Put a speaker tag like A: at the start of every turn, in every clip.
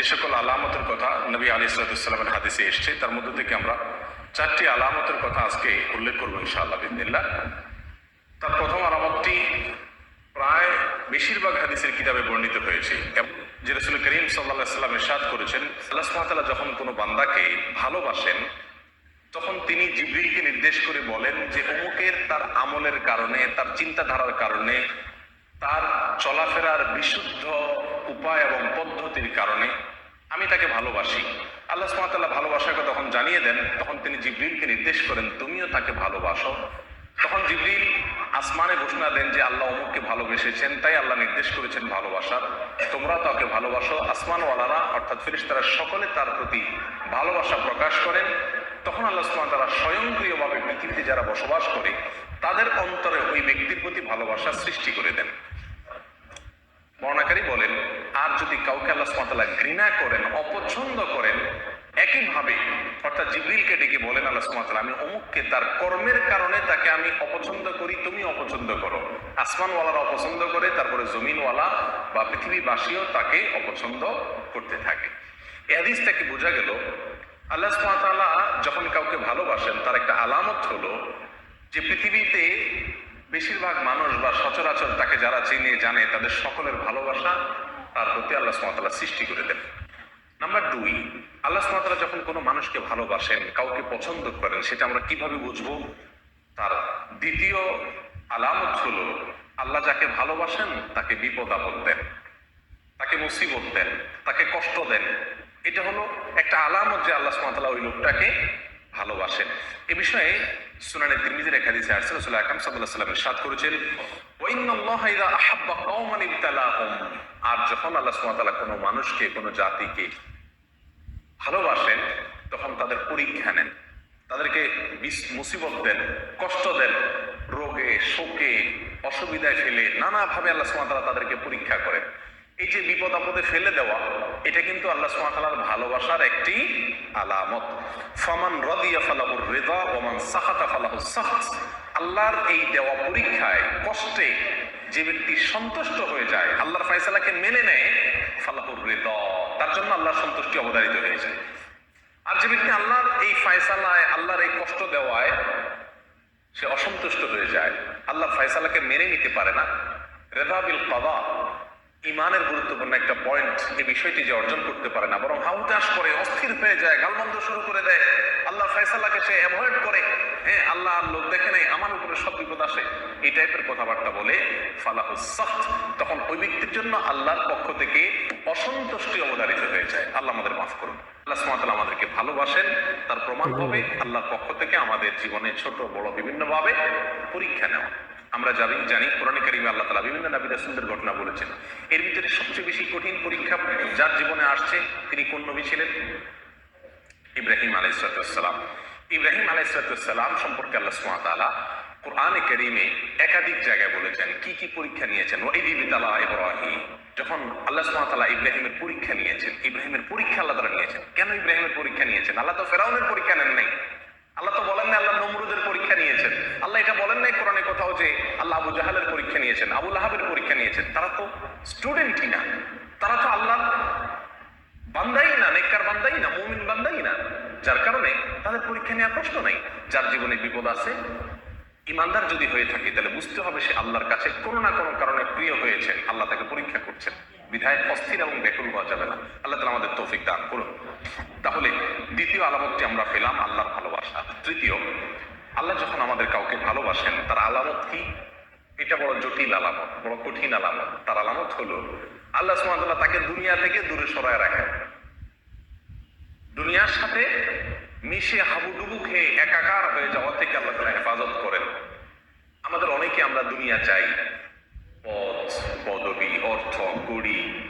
A: যে সকল আলামতের কথা নবী আলী সালাতামের হাদিসে এসছে, তার মধ্যে থেকে আমরা চারটি আলামতের কথা আজকে উল্লেখ করব ইনশাআল্লাহ বিদিল্লা তার প্রথম আলামতটি প্রায় বেশিরভাগ হাদিসের কিতাবে বর্ণিত হয়েছে এবং যে রসুল করিম সাল্লাহ সাল্লাম ইরশাদ করেছেন, আল্লাহ সুবহানাহু যখন কোনো বান্দাকে ভালোবাসেন, তখন তিনি জিবরিলকে নির্দেশ করে বলেন যে অমুকের তার আমলের কারণে, তার চিন্তাধারার কারণে, তার চলাফেরার বিশুদ্ধ উপায় এবং পদ্ধতির কারণে তাকে ভালোবাসি। আল্লাহ সুবহানাহু ভালোবাসাকে তখন জানিয়ে দেন, তখন তিনি জিবরিলকে নির্দেশ করেন, তুমিও তাকে ভালোবাসো। তখন জিবরিল আসমানে ঘোষণা দেন যে আল্লাহ অমুককে ভালোবেসেছেন, তাই আল্লাহ নির্দেশ করেছেন ভালোবাসার তোমরা তাকে ভালোবাসো। আসমানওয়ালারা, অর্থাৎ ফেরেশতারা সকলে তার প্রতি ভালোবাসা প্রকাশ করেন। তখন আল্লাহ তারা স্বয়ংক্রিয়ভাবে পৃথিবীতে যারা বসবাস করে, তাদের অন্তরে ওই ব্যক্তির প্রতি ভালোবাসা সৃষ্টি করে দেন। বর্ণাকারী বলেন আর যদি কাউকে আল্লাহ সুবহানাহু ঘৃণা করেন, অপছন্দ করেন, একইভাবে, অর্থাৎ জিবরিলকে ডেকে বলেন আল্লাহ সুবহানাহু আমি অমুককে তার কর্মের কারণে তাকে আমি অপছন্দ করি তুমি অপছন্দ করো। আসমানওয়ালারা অপছন্দ করে, তারপরে জমিনওয়ালা বা পৃথিবীবাসীও তাকে অপছন্দ করতে থাকে। এ হাদিস থেকে বোঝা গেল? আল্লাহ সুবহানাহু যখন কাউকে ভালোবাসেন, তার একটা আলামত হলো যে পৃথিবীতে বেশিরভাগ মানুষ বা সচরাচর তাকে যারা চিনে, জানে, তাদের সকলের ভালোবাসা তার প্রতি আল্লাহ সুমাতালা সৃষ্টি করে দেন। নাম্বার দুই, আল্লাহ সুমাতালা যখন কোনো মানুষকে ভালোবাসেন, কাউকে পছন্দ করেন, সেটা আমরা কীভাবে বুঝব? তার দ্বিতীয় আলামত হলো, আল্লাহ যাকে ভালোবাসেন, তাকে বিপদ আপদ দেন, তাকে মুসিবত দেন, তাকে কষ্ট দেন। এটা হলো একটা আলামত যে আল্লাহ সুমাতালা ওই লোকটাকে ভালোবাসেন। এ বিষয়ে সুনানে তিরমিজির এক হাদিসে আসছে রাসূল আকরাম সাল্লাল্লাহু আলাইহি ওয়াসাল্লাম করেছেন আর যখন আল্লাহ সুবহানাহু কোনো মানুষকে, কোনো জাতিকে ভালোবাসেন, তখন তাদের পরীক্ষা নেন। তাদেরকে মুসিবত দেন, কষ্ট দেন, রোগে, শোকে, অসুবিধায় ফেলে নানাভাবে আল্লাহ তাআলা তাদেরকে পরীক্ষা করেন। এই যে বিপদ আপদে ফেলে দেওয়া, এটা কিন্তু আল্লাহ তাআলার ভালোবাসার একটি আলামত। ফমান রাদিয়া ফালাহুর রিদা ওমান সাখাতা ফালাহুস সাখত। আল্লাহর এই দেওয়া পরীক্ষায় কষ্টে যে ব্যক্তি সন্তুষ্ট হয়ে যায়, আল্লাহর ফয়সালাকে মেনে নেয়, ফালাহুর হৃদ তার জন্য আল্লাহর সন্তুষ্টি অবধারিত হয়ে যায়। আর যে ব্যক্তি আল্লাহর এই ফয়সালায়, আল্লাহর এই কষ্ট দেওয়ায় সে অসন্তুষ্ট হয়ে যায় আল্লাহর ফয়সালাকে মেনে নিতে পারে না। রেদাবিল কাদা ইমানের গুরুত্বপূর্ণ একটা পয়েন্ট এই বিষয়টি যে অর্জন করতে পারে না, বরং হাউতাস করে, অস্থির হয়ে যায়, গালমন্দ শুরু করে দেয়। আল্লাহ ফয়সালাকে সে অ্যাভয়েড করে। হ্যাঁ আল্লাহ আর লোক দেখে নেই, আমার উপরে সব বিপদ আসে। এই টাইপের কথাবার্তা বলে ফালাহুসাহ তখন ওই ব্যক্তির জন্য আল্লাহর পক্ষ থেকে অসন্তুষ্টি অবধারিত হয়ে যায়। আল্লাহ আমাদের মাফ করুন। আল্লাহ সুবহানাহু আমাদেরকে ভালোবাসেন, তার প্রমাণ হবে আল্লাহর পক্ষ থেকে আমাদের জীবনে ছোট, বড় বিভিন্নভাবে পরীক্ষা নেওয়া। আমরা জানি জানি, কোরআনে কারিমে আল্লাহ তালা বিভিন্ন নাবী রাসূলদের ঘটনা বলেছেন। এর ভিতরে সবচেয়ে বেশি কঠিন পরীক্ষা যার জীবনে আসছে তিনি কোন নবী ছিলেন? ইব্রাহিম আলাইসালাম ইব্রাহিম আলাইসালাম সম্পর্কে আল্লাহ তাআলা কোরআনে কারিমে একাধিক জায়গায় বলেছেন, কি কি পরীক্ষা নিয়েছেন? ওয়াইদি বিতালা ইব্রাহিম। যখন আল্লাহ তাআলা ইব্রাহিমের পরীক্ষা নিয়েছেন, ইব্রাহিমের পরীক্ষা আল্লাহ তাআলা নিয়েছেন। কেন ইব্রাহিমের পরীক্ষা নিয়েছেন? আল্লাহ তো ফেরাউনের পরীক্ষা নেন নাই। আল্লাহ তো বলেন না আল্লাহ নমরুদের পরীক্ষা নিয়েছেন আল্লাহ এটা বলেন নাই কোরআনে কোথাও যে আল্লাহ আবু জাহালের পরীক্ষা নিয়েছেন, আবু লাহাবের পরীক্ষা নিয়েছেন। তারা তো স্টুডেন্টই না। তারা তো আল্লাহ বান্দাই না, নেককার বান্দাই না, মুমিন বান্দাই না। যার কারণে তাদের পরীক্ষা নেওয়ার প্রশ্ন নাই। যার জীবনে বিপদ আছে, ইমানদার যদি হয়ে থাকে, তাহলে বুঝতে হবে সে আল্লাহর কাছে কোনো না কোনো কারণে প্রিয় হয়েছে। আল্লাহ তাকে পরীক্ষা করছেন। বিধায় অস্থির এবং ব্যাকুল হওয়া যাবে না। আল্লাহ তালা আমাদের তৌফিক দান করুন। তাহলে দ্বিতীয় আলামতটি আমরা পেলাম, আল্লাহর ভালোবাসা। তৃতীয়, আল্লাহ যখন আমাদের কাউকে ভালোবাসেন, তার আলামত কি? এটা বড় জটিল আলামত, বড় কঠিন আলামত। তার আলামত হলো, আল্লাহ সুবহানাহু তাকে দুনিয়া থেকে দূরে সরায় রাখেন। দুনিয়ার সাথে মিশে হাবুডুবু খেয়ে একাকার হয়ে যাওয়া থেকে আল্লাহ তালা হেফাজত করেন। আমাদের অনেকে আমরা দুনিয়া চাই। পদ পদবি, অর্থ, গড়ি,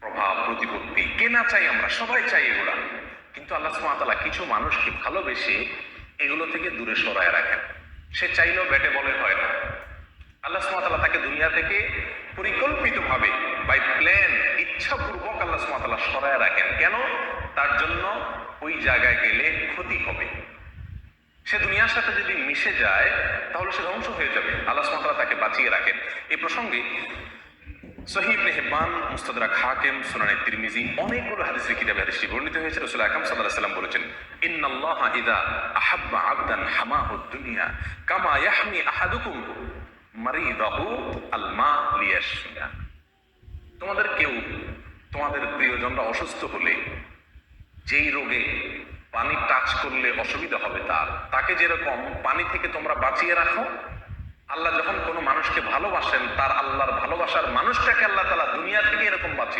A: প্রভাব, প্রতিপত্তি কে না চাই আমরা, সবাই চাই এগুলা। কিন্তু আল্লাহ সুবহানাহু কিছু মানুষকে ভালোবেসে এগুলো থেকে দূরে সরায় রাখেন। সে চাইলেও ব্যাটে বলে হয় না। আল্লাহ সুবহানাহু তাকে দুনিয়া থেকে পরিকল্পিতভাবে বাই প্ল্যান ইচ্ছাপূর্বক আল্লাহ সুবহানাহু সরায় রাখেন। কেন? তার জন্য ওই জায়গায় গেলে ক্ষতি হবে। সে দুনিয়ার সাথে যদি মিশে যায়, তাহলে সে ধ্বংস হয়ে যাবে। আল্লাহ সুবহানাহু তাকে বাঁচিয়ে রাখেন। এই প্রসঙ্গে সহিহ ইবনে হিব্বান মুস্তাদরাক হাকিম সুনানে তিরমিজি অনেকগুলো হাদিসের কিতাবে হাদিসটি বর্ণিত হয়েছে। রাসূল আকরাম সাল্লাল্লাহু আলাইহি সাল্লাম বলেছেন, ইন্নাল্লাহা ইযা আহাব্বা আবদান হামাহু দুনিয়া, কামা ইয়াহমি আহাদুকুম। তোমাদের কেউ, তোমাদের প্রিয়জনরা অসুস্থ হলে, যেই রোগে পানি টাচ করলে অসুবিধা হবে তার, তাকে যেরকম পানি থেকে তোমরা বাঁচিয়ে রাখো, আল্লাহ যখন কোনো মানুষকে ভালোবাসেন, তার আল্লাহর ভালোবাসার মানুষটাকে আল্লাহ তালা দুনিয়া থেকে এরকম বাঁচিয়ে